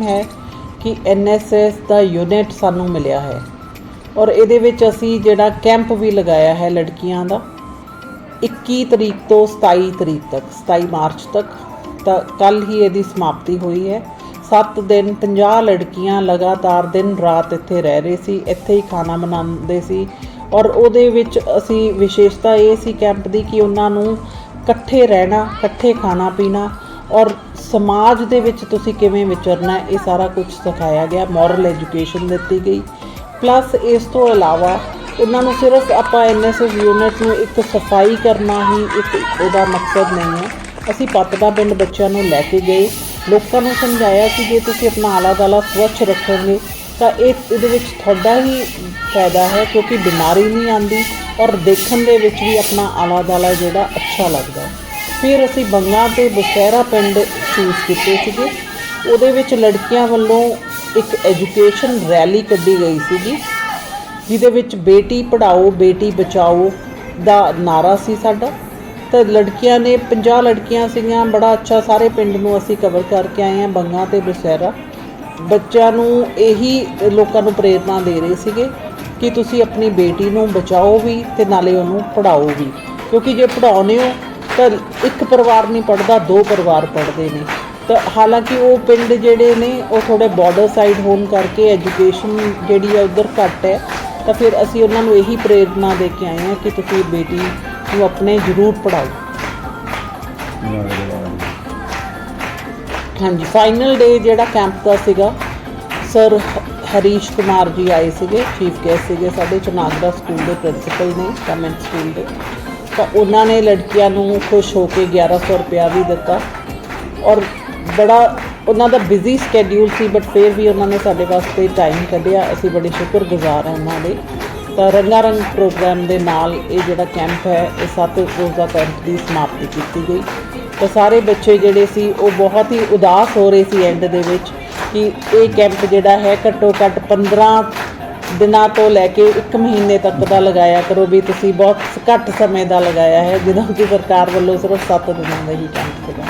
ਹੈ ਕਿ ਐਨਐਸਐਸ ਦਾ ਯੂਨਿਟ ਸਾਨੂੰ ਮਿਲਿਆ ਹੈ। ਔਰ ਇਹਦੇ ਵਿੱਚ ਅਸੀਂ ਜਿਹੜਾ ਕੈਂਪ ਵੀ ਲਗਾਇਆ ਹੈ ਲੜਕੀਆਂ ਦਾ 21 ਤਰੀਕ ਤੋਂ 27 ਤਰੀਕ ਤੱਕ 27 ਮਾਰਚ ਤੱਕ, ਤਾਂ ਕੱਲ ਹੀ ਇਹਦੀ ਸਮਾਪਤੀ ਹੋਈ ਹੈ। 7 ਦਿਨ 50 ਲੜਕੀਆਂ ਲਗਾਤਾਰ ਦਿਨ ਰਾਤ ਇੱਥੇ ਰਹਿ ਰਹੇ ਸੀ, ਇੱਥੇ ਹੀ ਖਾਣਾ ਬਣਾਉਂਦੇ ਸੀ। ਔਰ ਉਹਦੇ ਵਿੱਚ ਅਸੀਂ ਵਿਸ਼ੇਸ਼ਤਾ ਇਹ ਸੀ ਕੈਂਪ ਦੀ ਕਿ ਉਹਨਾਂ ਨੂੰ ਇਕੱਠੇ ਰਹਿਣਾ, ਇਕੱਠੇ ਖਾਣਾ ਪੀਣਾ ਔਰ ਸਮਾਜ ਦੇ ਵਿੱਚ ਤੁਸੀਂ ਕਿਵੇਂ ਵਿਚਰਨਾ ਇਹ ਸਾਰਾ ਕੁਝ ਸਿਖਾਇਆ ਗਿਆ ਮੋਰਲ ਐਜੂਕੇਸ਼ਨ ਦਿੱਤੀ ਗਈ। ਪਲੱਸ ਇਸ ਤੋਂ ਇਲਾਵਾ ਉਹਨਾਂ ਨੂੰ ਸਿਰਫ ਆਪਾਂ ਐਨਐਸਐਸ ਯੂਨਿਟ ਨੂੰ ਇੱਕ ਸਫ਼ਾਈ ਕਰਨਾ ਹੀ ਇੱਕ ਉਹਦਾ ਮਕਸਦ ਨਹੀਂ ਹੈ। ਅਸੀਂ ਪਤਨਾ ਪਿੰਡ ਬੱਚਿਆਂ ਨੂੰ ਲੈ ਕੇ ਗਏ। ਲੋਕਾਂ ਨੂੰ ਸਮਝਾਇਆ ਕਿ ਜੇ ਤੁਸੀਂ ਆਪਣਾ ਆਲਾ ਦਾਲਾ ਸਵੱਛ ਰੱਖੋਗੇ, ਤਾਂ ਇਹ ਇਹਦੇ ਵਿੱਚ ਤੁਹਾਡਾ ਹੀ ਫਾਇਦਾ ਹੈ ਕਿਉਂਕਿ ਬਿਮਾਰੀ ਨਹੀਂ ਆਂਦੀ ਔਰ ਦੇਖਣ ਦੇ ਵਿੱਚ ਵੀ ਆਪਣਾ ਆਲਾ ਦਾਲਾ ਜਿਹੜਾ ਅੱਛਾ ਲੱਗਦਾ ਫਿਰ ਅਸੀਂ ਬੰਗਾ ਤੇ ਬਸਹਿਰਾ ਪਿੰਡ ਚੂਜ਼ ਕੀਤੇ ਸੀਗੇ। ਉਹਦੇ ਵਿੱਚ ਲੜਕੀਆਂ ਵੱਲੋਂ ਇੱਕ ਐਜੂਕੇਸ਼ਨ ਰੈਲੀ ਕੱਢੀ ਗਈ ਸੀਗੀ, ਜਿਹਦੇ ਵਿੱਚ ਬੇਟੀ ਪੜ੍ਹਾਓ, ਬੇਟੀ ਬਚਾਓ ਦਾ ਨਾਰਾ ਸੀ ਸਾਡਾ। ਤਾਂ ਲੜਕੀਆਂ ਨੇ 50 ਲੜਕੀਆਂ ਸੀਗੀਆਂ, ਬੜਾ ਅੱਛਾ ਸਾਰੇ ਪਿੰਡ ਨੂੰ ਅਸੀਂ ਕਵਰ ਕਰਕੇ ਆਏ ਹਾਂ ਬੰਗਾ ਤੇ ਬਸਹਿਰਾ ਬੱਚਿਆਂ ਨੂੰ ਇਹੀ ਲੋਕਾਂ ਨੂੰ ਪ੍ਰੇਰਣਾ ਦੇ ਰਹੇ ਸੀਗੇ ਕਿ ਤੁਸੀਂ ਆਪਣੀ ਬੇਟੀ ਨੂੰ ਬਚਾਓ ਵੀ ਤੇ ਨਾਲੇ ਉਹਨੂੰ ਪੜ੍ਹਾਓ ਵੀ। ਕਿਉਂਕਿ ਜੇ ਪੜ੍ਹਾਉਂਦੇ ਹੋ ਤਾਂ ਇੱਕ ਪਰਿਵਾਰ ਨਹੀਂ ਪੜ੍ਹਦਾ, ਦੋ ਪਰਿਵਾਰ ਪੜ੍ਹਦੇ ਨੇ। ਤਾਂ ਹਾਲਾਂਕਿ ਉਹ ਪਿੰਡ ਜਿਹੜੇ ਨੇ, ਉਹ ਥੋੜੇ ਬਾਰਡਰ ਸਾਈਡ ਹੋਣ ਕਰਕੇ ਐਜੂਕੇਸ਼ਨ ਜਿਹੜੀ ਹੈ ਉਧਰ ਘੱਟ ਹੈ। ਤਾਂ ਫਿਰ ਅਸੀਂ ਉਹਨਾਂ ਨੂੰ ਇਹੀ ਪ੍ਰੇਰਣਾ ਦੇ ਕੇ ਆਏ ਹਾਂ ਕਿ ਤੁਸੀਂ ਬੇਟੀ ਨੂੰ ਆਪਣੇ ਜ਼ਰੂਰ ਪੜ੍ਹਾਓ। ਹਾਂਜੀ ਫਾਈਨਲ ਡੇ ਜਿਹੜਾ ਕੈਂਪ ਦਾ ਸੀਗਾ ਸਰ ਹਰੀਸ਼ ਕੁਮਾਰ ਜੀ ਆਏ ਸੀਗੇ ਚੀਫ ਗੈਸਟ ਸੀਗੇ ਸਾਡੇ ਚਨਾਗਰਾ ਸਕੂਲ ਦੇ ਪ੍ਰਿੰਸੀਪਲ ਨੇ ਕਮੈਂਟ ਸਕੂਲ ਦੇ। ਤਾਂ ਉਹਨਾਂ ਨੇ ਲੜਕੀਆਂ ਨੂੰ ਖੁਸ਼ ਹੋ ਕੇ 1100 ਰੁਪਇਆ ਵੀ ਦਿੱਤਾ। ਔਰ ਬੜਾ ਉਹਨਾਂ ਦਾ ਬਿਜ਼ੀ ਸਕੇਡਿਊਲ ਸੀ ਬਟ ਫਿਰ ਵੀ ਉਹਨਾਂ ਨੇ ਸਾਡੇ ਵਾਸਤੇ ਟਾਈਮ ਕੱਢਿਆ। ਅਸੀਂ ਬੜੇ ਸ਼ੁਕਰਗੁਜ਼ਾਰ ਹਾਂ ਉਹਨਾਂ ਦੇ। ਤਾਂ ਰੰਗਾ ਰੰਗ ਪ੍ਰੋਗਰਾਮ ਦੇ ਨਾਲ ਇਹ ਜਿਹੜਾ ਕੈਂਪ ਹੈ, ਇਹ ਸੱਤ ਰੋਜ਼ਾ ਕੈਂਪ ਦੀ ਸਮਾਪਤੀ ਕੀਤੀ ਗਈ। ਤਾਂ ਸਾਰੇ ਬੱਚੇ ਜਿਹੜੇ ਸੀ, ਉਹ ਬਹੁਤ ਹੀ ਉਦਾਸ ਹੋ ਰਹੇ ਸੀ ਐਂਡ ਦੇ ਵਿੱਚ ਕਿ ਇਹ ਕੈਂਪ ਜਿਹੜਾ ਹੈ ਘੱਟੋ ਘੱਟ 15 ਦਿਨਾਂ ਤੋਂ ਲੈ ਕੇ 1 ਮਹੀਨੇ ਤੱਕ ਦਾ ਲਗਾਇਆ ਕਰੋ ਵੀ ਤੁਸੀਂ ਬਹੁਤ ਘੱਟ ਸਮੇਂ ਦਾ ਲਗਾਇਆ ਹੈ, ਜਦੋਂ ਕਿ ਸਰਕਾਰ ਵੱਲੋਂ ਸਿਰਫ 7 ਦਿਨਾਂ ਦਾ ਹੀ ਕੈਂਪ ਸੀਗਾ।